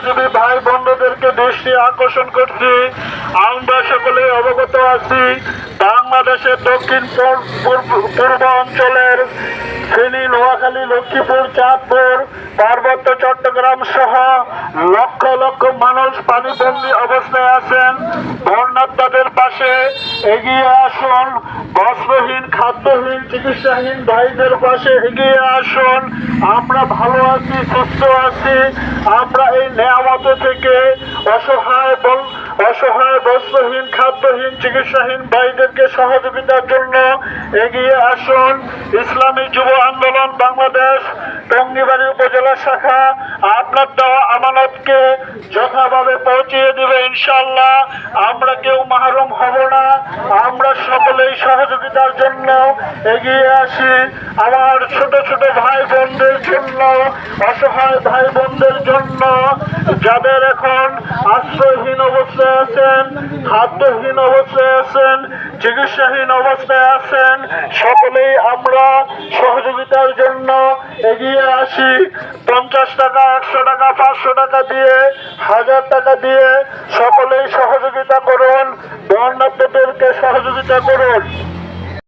পেশাজীবী ভাই বন্ধুদেরকে দৃষ্টি আকর্ষণ করছি, আমরা সকলে অবগত আছি, বাংলাদেশের দক্ষিণ পূর- পূর্ব- পূর্ব অঞ্চলের ফেনী, নোয়াখালী, লক্ষ্মীপুর, চাঁদপুর, পার্বত্য চট্টগ্রাম সহ লক্ষ মানুষ পানিবন্দী অবস্থায় আছেন। বন্যাত্মাদের পাশে এগিয়ে আসুন। বস্ত্রহীন, খাদ্যহীন, চিকিৎসাহীন ভাইদের পাশে এগিয়ে আসুন। আমরা ভালো আছি, সুস্থ আছি। আমরা এই নেয়ামত থেকে অসহায় অসহায়, বস্ত্রহীন, খাদ্যহীন, চিকিৎসাহীন ভাইদেরকে সহযোগিতার জন্য এগিয়ে আসুন। ইসলামী যুব আন্দোলন বাংলাদেশ, টঙ্গিবাড়ি উপজেলা শাখা আপনার দেওয়া আমানতকে যথাভাবে পৌঁছিয়ে দিবে ইনশাল্লাহ আমরা কেউ মাহরুম হব না। আমরা সকলেই সহযোগিতার জন্য এগিয়ে আসি। আমার ছোট ছোট ভাই বোনদের জন্য, অসহায় ভাই বোনদের জন্য, যাদের এখন আশ্রয়হীন অবস্থায় আছেন, খাদ্যহীন অবস্থায় আছেন, চিকিৎসাহীন অবস্থায় আছেন। সকলেই আমরা সহযোগিতার জন্য এগিয়ে আসি। পঞ্চাশ টাকা, একশো টাকা, পাঁচশো টাকা দিয়ে, হাজার টাকা দিয়ে সকলেই সহযোগিতা করুন। বর্ণাঢ্যদেরকে সহযোগিতা করুন।